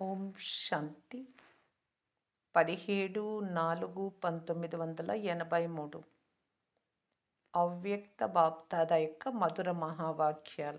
ఓం శాంతి. పదిహేడు నాలుగు పంతొమ్మిది వందల ఎనభై మూడు. అవ్యక్త బాప్తాద యొక్క మధుర మహావాక్యాలు.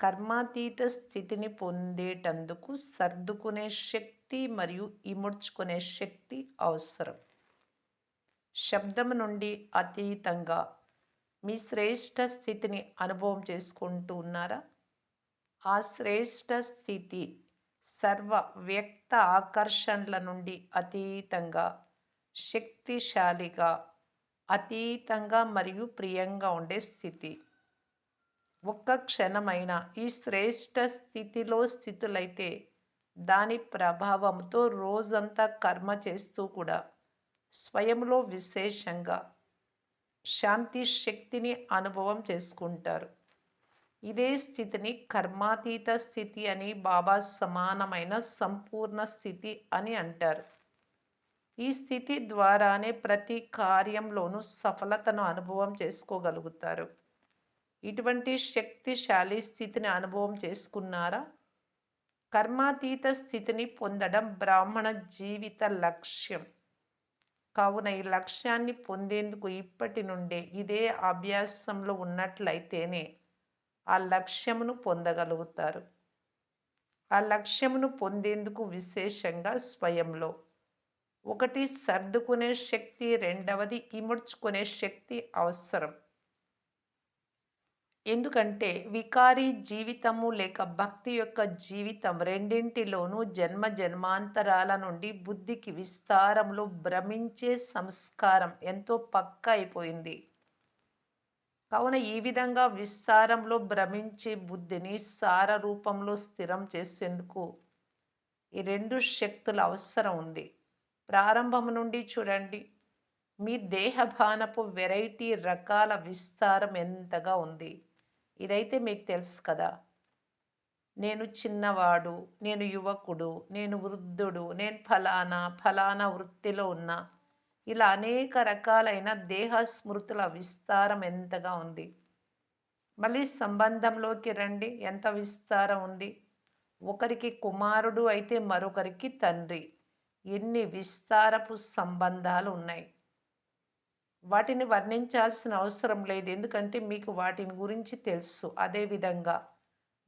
కర్మాతీత స్థితిని పొందేటందుకు సర్దుకునే శక్తి మరియు ఇముడ్చుకునే శక్తి అవసరం. శబ్దం నుండి అతీతంగా మీ శ్రేష్ట స్థితిని అనుభవం చేసుకుంటూ ఉన్నారా? ఆ శ్రేష్ట స్థితి సర్వ వ్యక్త ఆకర్షణల నుండి అతీతంగా శక్తిశాలిగా అతీతంగా మరియు ప్రియంగా ఉండే స్థితి. ఒక్క క్షణమైన ఈ శ్రేష్ట స్థితిలో స్థితులైతే దాని ప్రభావంతో రోజంతా కర్మ చేస్తూ కూడా స్వయంలో విశేషంగా శాంతి శక్తిని అనుభవం చేసుకుంటారు. ఇదే స్థితిని కర్మాతీత స్థితి అని బాబా సమానమైన సంపూర్ణ స్థితి అని అంటారు. ఈ స్థితి ద్వారానే ప్రతి కార్యంలోనూ సఫలతను అనుభవం చేసుకోగలుగుతారు. ఇటువంటి శక్తిశాలి స్థితిని అనుభవం చేసుకున్నారా? కర్మాతీత స్థితిని పొందడం బ్రాహ్మణ జీవిత లక్ష్యం. కావున ఈ లక్ష్యాన్ని పొందేందుకు ఇప్పటి నుండే ఇదే అభ్యాసంలో ఉన్నట్లయితేనే ఆ లక్ష్యమును పొందగలుగుతారు. ఆ లక్ష్యమును పొందేందుకు విశేషంగా స్వయంలో. ఒకటి సర్దుకునే శక్తి. రెండవది ఇముడ్చుకునే శక్తి అవసరం. ఎందుకంటే వికారి జీవితము లేక భక్తి యొక్క జీవితం రెండింటిలోనూ జన్మ జన్మాంతరాల నుండి బుద్ధికి విస్తారంలో భ్రమించే సంస్కారం ఎంతో పక్క అయిపోయింది. కావున ఈ విధంగా విస్తారంలో భ్రమించే బుద్ధిని సార రూపంలో స్థిరం చేసేందుకు ఈ రెండు శక్తుల అవసరం ఉంది. ప్రారంభం నుండి చూడండి. మీ దేహభానపు వెరైటీ రకాల విస్తారం ఎంతగా ఉంది? ఇదైతే మీకు తెలుసు కదా. నేను చిన్నవాడు నేను యువకుడు నేను వృద్ధుడు నేను ఫలానా ఫలానా వృత్తిలో ఉన్నా ఇలా అనేక రకాలైన దేహ స్మృతుల విస్తారం ఎంతగా ఉంది? మళ్ళీ సంబంధంలోకి రండి. ఎంత విస్తారం ఉంది? ఒకరికి కుమారుడు అయితే మరొకరికి తండ్రి. ఎన్ని విస్తారపు సంబంధాలు ఉన్నాయి? వాటిని వర్ణించాల్సిన అవసరం లేదు. ఎందుకంటే మీకు వాటిని గురించి తెలుసు. అదేవిధంగా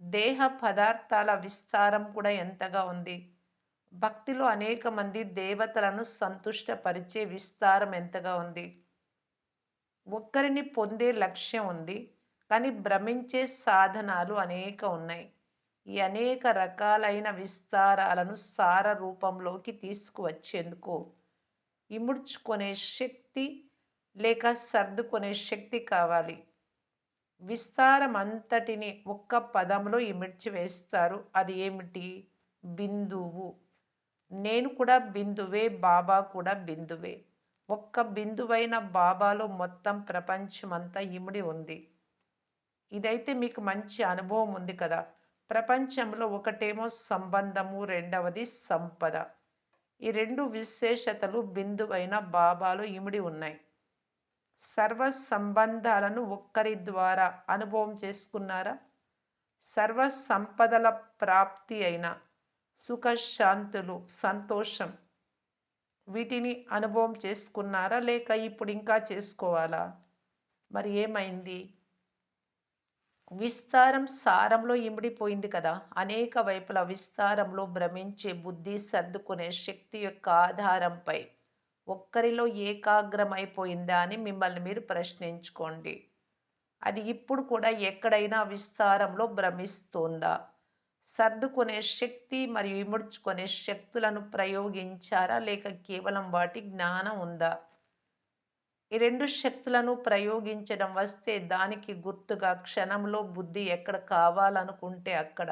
దేహ పదార్థాల విస్తారం కూడా ఎంతగా ఉంది? భక్తిలో అనేక మంది దేవతలను సంతుష్టపరిచే విస్తారం ఎంతగా ఉంది? ఒక్కరిని పొందే లక్ష్యం ఉంది కానీ భ్రమించే సాధనాలు అనేక ఉన్నాయి. ఈ అనేక రకాలైన విస్తారాలను సార రూపంలోకి తీసుకువచ్చేందుకు ఇముడ్చుకునే శక్తి లేక సర్దుకునే శక్తి కావాలి. విస్తారం అంతటిని ఒక్క పదంలో ఇమిడ్చి వేస్తారు అది ఏమిటి? బిందువు. నేను కూడా బిందువే బాబా కూడా బిందువే. ఒక్క బిందువైన బాబాలో మొత్తం ప్రపంచమంతా ఇమిడి ఉంది. ఇదైతే మీకు మంచి అనుభవం ఉంది కదా. ప్రపంచంలో ఒకటేమో సంబంధము రెండవది సంపద. ఈ రెండు విశేషతలు బిందువైన బాబాలో ఇమిడి ఉన్నాయి. సర్వ సంబంధాలను ఒక్కరి ద్వారా అనుభవం చేసుకున్నారా? సర్వ సంపదల ప్రాప్తి అయిన సుఖశాంతులు సంతోషం. వీటిని అనుభవం చేసుకున్నారా? లేక ఇప్పుడు ఇంకా చేసుకోవాలా? మరి ఏమైంది? విస్తారం సారంలో ఇమిడిపోయింది కదా? అనేక వైపుల విస్తారంలో భ్రమించే బుద్ధి సర్దుకునే శక్తి యొక్క ఆధారంపై ఒక్కరిలో ఏకాగ్రమైపోయిందా అని మిమ్మల్ని మీరు ప్రశ్నించుకోండి. అది ఇప్పుడు కూడా ఎక్కడైనా విస్తారంలో భ్రమిస్తోందా? సర్దుకునే శక్తి మరియు ఇముడ్చుకునే శక్తులను ప్రయోగించారా? లేక కేవలం వాటి జ్ఞానం ఉందా? ఈ రెండు శక్తులను ప్రయోగించడం వస్తే దానికి గుర్తుగా క్షణంలో బుద్ధి ఎక్కడ కావాలనుకుంటే అక్కడ.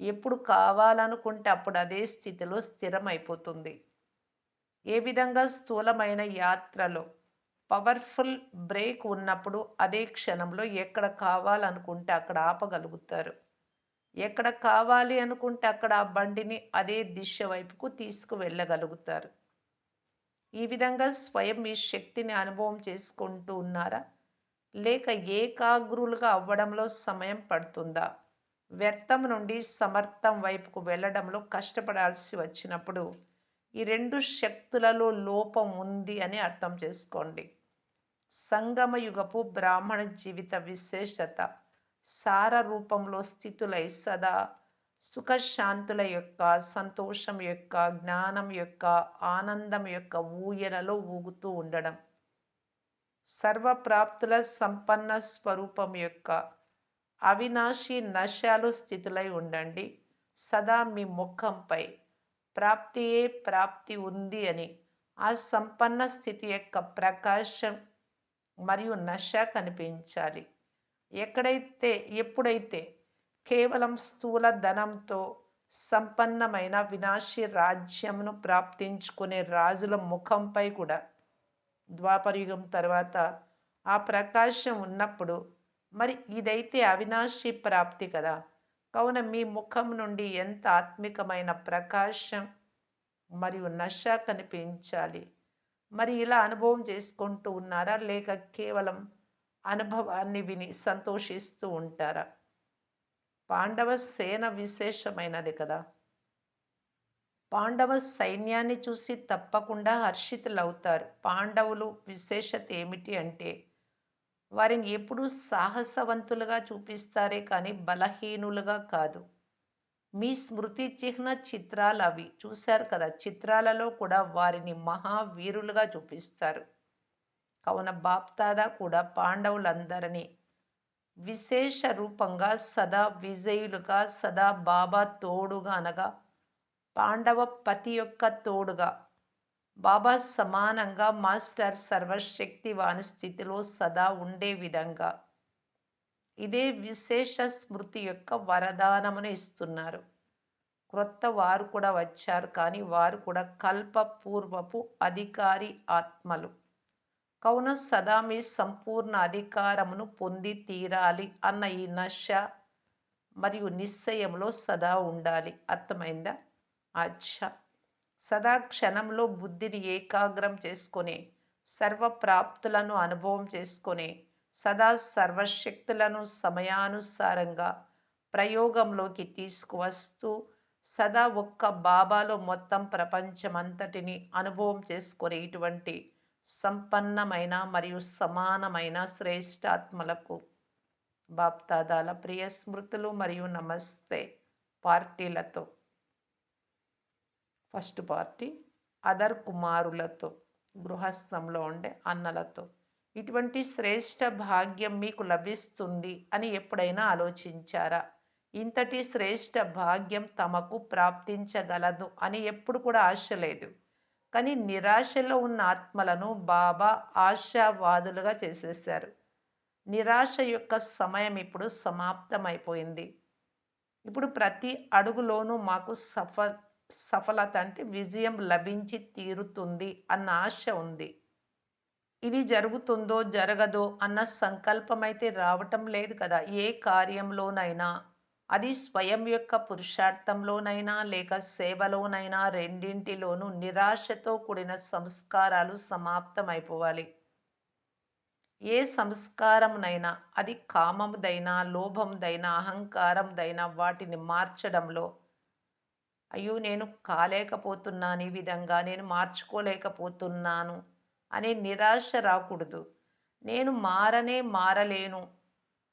ఎప్పుడు కావాలనుకుంటే అప్పుడు అదే స్థితిలో స్థిరమైపోతుంది. ఏ విధంగా స్థూలమైన యాత్రలో పవర్ఫుల్ బ్రేక్ ఉన్నప్పుడు అదే క్షణంలో ఎక్కడ కావాలనుకుంటే అక్కడ ఆపగలుగుతారు. ఎక్కడ కావాలి అనుకుంటే అక్కడ ఆ బండిని అదే దిశ వైపుకు తీసుకువెళ్ళగలుగుతారు. ఈ విధంగా స్వయం మీ శక్తిని అనుభవం చేసుకుంటూ ఉన్నారా? లేక ఏకాగ్రులుగా అవ్వడంలో సమయం పడుతుందా? వ్యర్థం నుండి సమర్థం వైపుకు వెళ్ళడంలో కష్టపడాల్సి వచ్చినప్పుడు ఈ రెండు శక్తులలో లోపం ఉంది అని అర్థం చేసుకోండి. సంగమయుగపు బ్రాహ్మణ జీవిత విశేషత. సార రూపంలో స్థితులై సదా సుఖశాంతుల యొక్క సంతోషం యొక్క జ్ఞానం యొక్క ఆనందం యొక్క ఊయలలో ఊగుతూ ఉండడం. సర్వప్రాప్తుల సంపన్న స్వరూపం యొక్క అవినాశి నశాలు స్థితులై ఉండండి. సదా మీ ముఖంపై ప్రాప్తియే ప్రాప్తి ఉంది అని ఆ సంపన్న స్థితి యొక్క ప్రకాశం మరియు నశ కనిపించాలి. ఎక్కడైతే ఎప్పుడైతే కేవలం స్థూల ధనంతో సంపన్నమైన వినాశి రాజ్యమును ప్రాప్తించుకునే రాజుల ముఖంపై కూడా ద్వాపరయుగం తర్వాత ఆ ప్రకాశం ఉన్నప్పుడు మరి ఇదైతే అవినాశి ప్రాప్తి కదా. కావున మీ ముఖం నుండి ఎంత ఆత్మికమైన ప్రకాశం మరియు నశ కనిపించాలి. మరి ఇలా అనుభవం చేసుకుంటూ ఉన్నారా? లేక కేవలం అనుభవాన్ని విని సంతోషిస్తూ ఉంటారా. పాండవ సేన విశేషమైనది కదా. పాండవ సైన్యాన్ని చూసి తప్పకుండా హర్షితులవుతారు. పాండవులు విశేషత ఏమిటి అంటే వారిని ఎప్పుడూ సాహసవంతులుగా చూపిస్తారే కానీ బలహీనులుగా కాదు. మీ స్మృతి చిహ్న చిత్రాలు అవి చూశారు కదా. చిత్రాలలో కూడా వారిని మహావీరులుగా చూపిస్తారు. కావున బాప్తాదా కూడా పాండవులందరినీ విశేష రూపంగా సదా విజయులుగా సదా బాబా తోడుగా అనగా పాండవ పతి యొక్క తోడుగా బాబా సమానంగా మాస్టర్ సర్వశక్తివాని స్థితిలో సదా ఉండే విధంగా ఇదే విశేష స్మృతి యొక్క వరదానమును ఇస్తున్నారు. క్రొత్త వారు కూడా వచ్చారు కానీ వారు కూడా కల్పపూర్వపు అధికారి ఆత్మలు. కావున సదా మీ సంపూర్ణ అధికారమును పొంది తీరాలి అన్న ఈ నశ మరియు నిశ్చయంలో సదా ఉండాలి. అర్థమైందా? అచ్చా. సదా క్షణంలో బుద్ధిని ఏకాగ్రం చేసుకొని సర్వప్రాప్తులను అనుభవం చేసుకొని సదా సర్వశక్తులను సమయానుసారంగా ప్రయోగంలోకి తీసుకువస్తూ సదా ఒక్క బాబాలో మొత్తం ప్రపంచమంతటిని అనుభవం చేసుకునే ఇటువంటి సంపన్నమైన మరియు సమానమైన శ్రేష్టాత్మలకు. బాప్తాదాల ప్రియ స్మృతులు మరియు నమస్తే పార్టీలతో. ఫస్ట్ పార్టీ అదర్ కుమారులతో గృహస్థంలో ఉండే అన్నలతో. ఇటువంటి శ్రేష్ట భాగ్యం మీకు లభిస్తుంది అని ఎప్పుడైనా ఆలోచించారా? ఇంతటి శ్రేష్ట భాగ్యం తమకు ప్రాప్తించగలదు అని ఎప్పుడు కూడా ఆశ లేదు. కానీ నిరాశలో ఉన్న ఆత్మలను బాబా ఆశావాదులుగా చేసేసారు నిరాశ యొక్క సమయం ఇప్పుడు సమాప్తమైపోయింది. ఇప్పుడు ప్రతి అడుగులోనూ మాకు సఫ సఫలత అంటే విజయం లభించి తీరుతుంది అన్న ఆశ ఉంది. ఇది జరుగుతుందో జరగదో అన్న సంకల్పం అయితే రావటం లేదు కదా. ఏ కార్యంలోనైనా అది స్వయం యొక్క పురుషార్థంలోనైనా లేక సేవలోనైనా రెండింటిలోనూ నిరాశతో కూడిన సంస్కారాలు సమాప్తమైపోవాలి. ఏ సంస్కారంనైనా అది కామముదైనా లోభందైనా అహంకారందైనా వాటిని మార్చడంలో అయ్యో నేను కాలేకపోతున్నాను ఈ విధంగా నేను మార్చుకోలేకపోతున్నాను అనే నిరాశ రాకూడదు. నేను మారనే మారలేను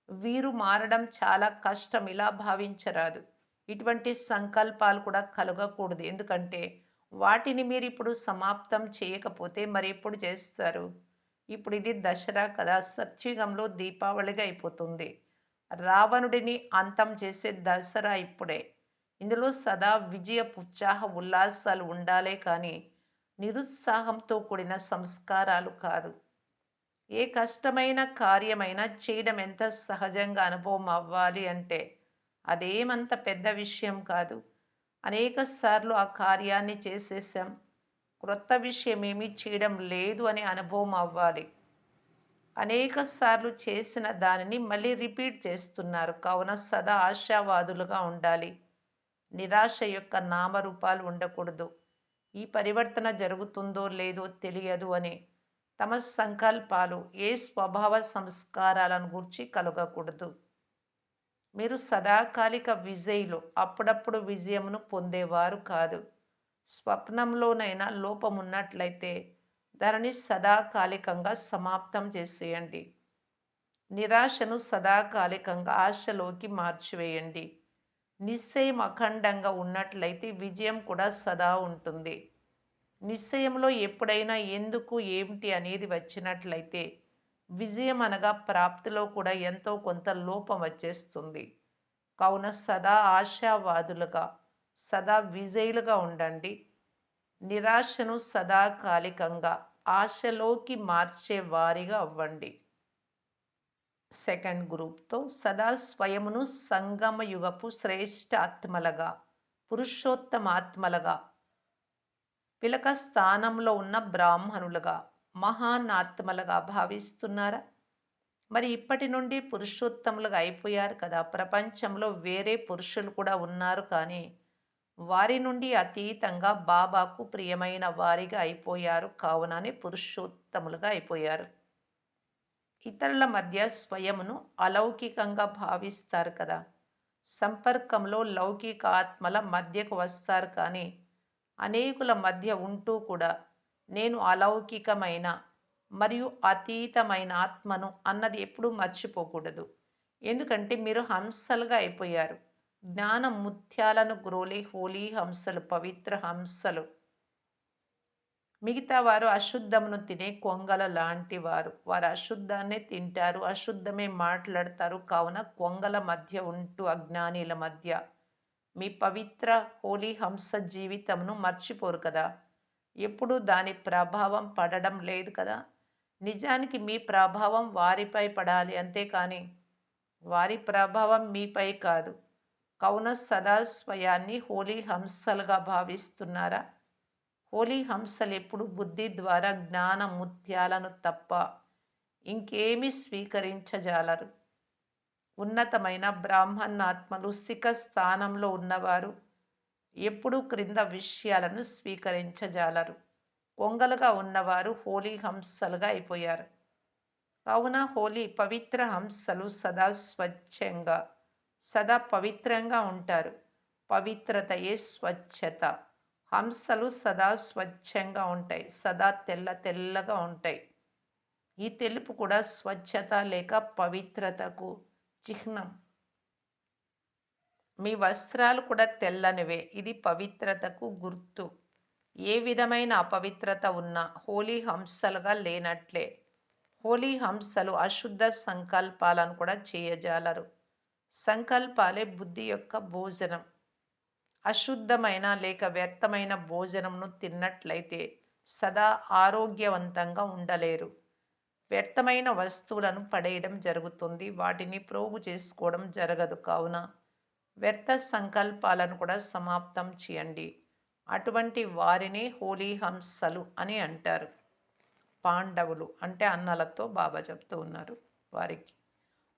వీరు మారడం చాలా కష్టం ఇలా భావించరాదు. ఇటువంటి సంకల్పాలు కూడా కలగకూడదు. ఎందుకంటే వాటిని మీరు ఇప్పుడు సమాప్తం చేయకపోతే మరి ఎప్పుడు చేస్తారు? ఇప్పుడు ఇది దసరా కదా సత్యుగంలో దీపావళిగా అయిపోతుంది. రావణుడిని అంతం చేసే దసరా ఇప్పుడే. ఇందులో సదా విజయ ఉత్సాహ ఉల్లాసాలు ఉండాలే కానీ నిరుత్సాహంతో కూడిన సంస్కారాలు కాదు. ఏ కష్టమైన కార్యమైనా చేయడం ఎంత సహజంగా అనుభవం అవ్వాలి అంటే అదేమంత పెద్ద విషయం కాదు. అనేక సార్లు ఆ కార్యాన్ని చేసేసాం క్రొత్త విషయం ఏమీ చేయడం లేదు అనే అనుభవం అవ్వాలి. అనేక సార్లు చేసిన దానిని మళ్ళీ రిపీట్ చేస్తున్నారు. కావున సదా ఆశావాదులుగా ఉండాలి. నిరాశ యొక్క నామరూపాలు ఉండకూడదు. ఈ పరివర్తన జరుగుతుందో లేదో తెలియదు అని తమ సంకల్పాలు ఏ స్వభావ సంస్కారాలను గురించి కలగకూడదు. మీరు సదాకాలిక విజయులు అప్పుడప్పుడు విజయమును పొందేవారు కాదు. స్వప్నంలోనైనా లోపం ఉన్నట్లయితే దానిని సదాకాలికంగా సమాప్తం చేసేయండి. నిరాశను సదాకాలికంగా ఆశలోకి మార్చివేయండి. నిశ్చయం అఖండంగా ఉన్నట్లయితే విజయం కూడా సదా ఉంటుంది. నిశ్చయంలో ఎప్పుడైనా ఎందుకు ఏమిటి అనేది వచ్చినట్లయితే విజయం అనగా ప్రాప్తిలో కూడా ఎంతో కొంత లోపం వచ్చేస్తుంది. కావున సదా ఆశావాదులుగా సదా విజయులుగా ఉండండి. నిరాశను సదాకాలికంగా ఆశలోకి మార్చే వారిగా అవ్వండి. సెకండ్ గ్రూప్తో సదా స్వయమును సంగమయుగపు శ్రేష్ఠ ఆత్మలుగా పురుషోత్తమాత్మలుగా పిలక స్థానంలో ఉన్న బ్రాహ్మణులుగా మహానాత్మలుగా భావిస్తున్నారా? మరి ఇప్పటి నుండి పురుషోత్తములుగా అయిపోయారు కదా. ప్రపంచంలో వేరే పురుషులు కూడా ఉన్నారు కానీ వారి నుండి అతీతంగా బాబాకు ప్రియమైన వారిగా అయిపోయారు కావుననే పురుషోత్తములుగా అయిపోయారు. ఇతరుల మధ్య స్వయమును అలౌకికంగా భావిస్తారు కదా. సంపర్కంలో లౌకికాత్మల మధ్యకు వస్తారు కానీ అనేకుల మధ్య ఉంటూ కూడా నేను అలౌకికమైన మరియు అతీతమైన ఆత్మను అన్నది ఎప్పుడూ మర్చిపోకూడదు. ఎందుకంటే మీరు హంసలుగా అయిపోయారు. జ్ఞాన ముత్యాలను గ్రోలి హోలీ హంసలు పవిత్ర హంసలు. మిగతా వారు అశుద్ధమును తినే కొంగల లాంటి వారు. వారు అశుద్ధాన్నే తింటారు అశుద్ధమే మాట్లాడతారు. కావున కొంగల మధ్య ఉంటూ అజ్ఞానిల మధ్య మీ పవిత్ర హోలీ హంస జీవితంను మర్చిపోరు కదా. ఎప్పుడు దాని ప్రభావం పడడం లేదు కదా. నిజానికి మీ ప్రభావం వారిపై పడాలి అంతేకాని వారి ప్రభావం మీపై కాదు. కౌన సదా స్వయాన్ని హోలీ హంసలుగా భావిస్తున్నారా? హోలీ హంసలు ఎప్పుడు బుద్ధి ద్వారా జ్ఞాన ముత్యాలను తప్ప ఇంకేమీ స్వీకరించజాలరు. ఉన్నతమైన బ్రాహ్మణాత్మలు శిఖ స్థానంలో ఉన్నవారు ఎప్పుడూ క్రింద విషయాలను స్వీకరించజాలరు. కొంగలుగా ఉన్నవారు హోలీ హంసలుగా అయిపోయారు. కావున హోలీ పవిత్ర హంసలు సదా స్వచ్ఛంగా సదా పవిత్రంగా ఉంటారు. పవిత్రతయే స్వచ్ఛత. హంసలు సదా స్వచ్ఛంగా ఉంటాయి సదా తెల్ల తెల్లగా ఉంటాయి. ఈ తెలుపు కూడా స్వచ్ఛత లేక పవిత్రతకు చిహ్నం. మీ వస్త్రాలు కూడా తెల్లనివే. ఇది పవిత్రతకు గుర్తు. ఏ విధమైన అపవిత్రత ఉన్నా హోలీ హంసలుగా లేనట్లే. హోలీ హంసలు అశుద్ధ సంకల్పాలను కూడా చేయజాలరు. సంకల్పాలే బుద్ధి యొక్క భోజనం. అశుద్ధమైన లేక వ్యర్థమైన భోజనంను తిన్నట్లయితే సదా ఆరోగ్యవంతంగా ఉండలేరు. వ్యర్థమైన వస్తువులను పడేయడం జరుగుతుంది. వాటిని ప్రోగు చేసుకోవడం జరగదు. కావున వ్యర్థ సంకల్పాలను కూడా సమాప్తం చేయండి. అటువంటి వారిని హోలీ హంసలు అని అంటారు. పాండవులు అంటే అన్నలతో బాబా చెప్తూ ఉన్నారు వారికి.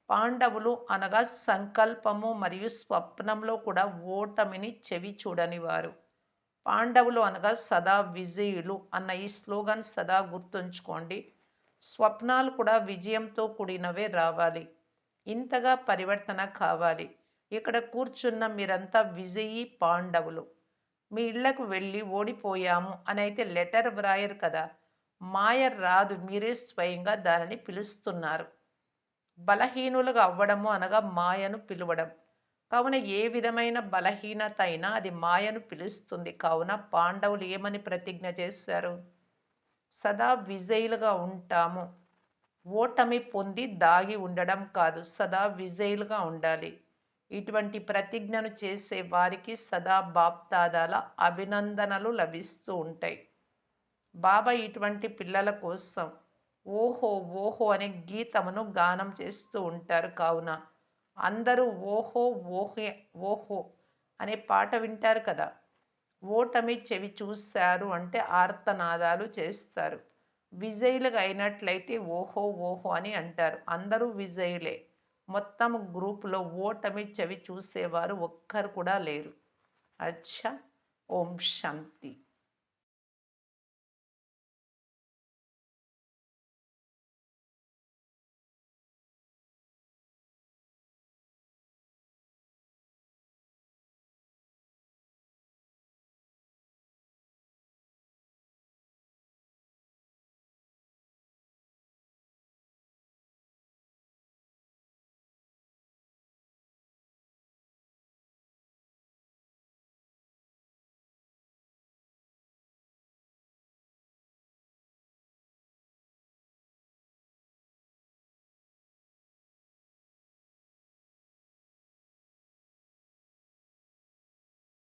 పాండవులు అనగా సంకల్పము మరియు స్వప్నంలో కూడా ఓటమిని చెవి చూడని వారు పాండవులు అనగా సదా విజయులు అన్న ఈ స్లోగన్ సదా గుర్తుంచుకోండి. స్వప్నాలు కూడా విజయంతో కూడినవే రావాలి. ఇంతగా పరివర్తన కావాలి. ఇక్కడ కూర్చున్న మీరంతా విజయీ పాండవులు. మీ ఇళ్ళకు వెళ్ళి ఓడిపోయాము అని అయితే లెటర్ వ్రాయరు కదా. మాయ రాదు మీరే స్వయంగా దానిని పిలుస్తున్నారు. బలహీనులుగా అవ్వడము అనగా మాయను పిలవడం. కావున ఏ విధమైన బలహీనత అయినా అది మాయను పిలుస్తుంది. కావున పాండవులు ఏమని ప్రతిజ్ఞ చేశారు? సదా విజయులుగా ఉంటాము. ఓటమి పొంది దాగి ఉండడం కాదు సదా విజయులుగా ఉండాలి. ఇటువంటి ప్రతిజ్ఞను చేసే వారికి సదా బాప్తాదాల అభినందనలు లభిస్తూ ఉంటాయి. బాబా ఇటువంటి పిల్లల కోసం ఓహో ఓహో అనే గీతమును గానం చేస్తూ ఉంటారు కావున. అందరూ ఓహో ఓహే ఓహో అనే పాట వింటారు కదా? ఓటమి చెవి చూశారు అంటే ఆర్తనాదాలు చేస్తారు. విజయులుగా అయినట్లయితే ఓహో ఓహో అని అంటారు. అందరూ విజయులే. మొత్తం గ్రూపులో ఓటమి చెవి చూసేవారు ఒక్కరు కూడా లేరు. అచ్చా! ఓం శాంతి.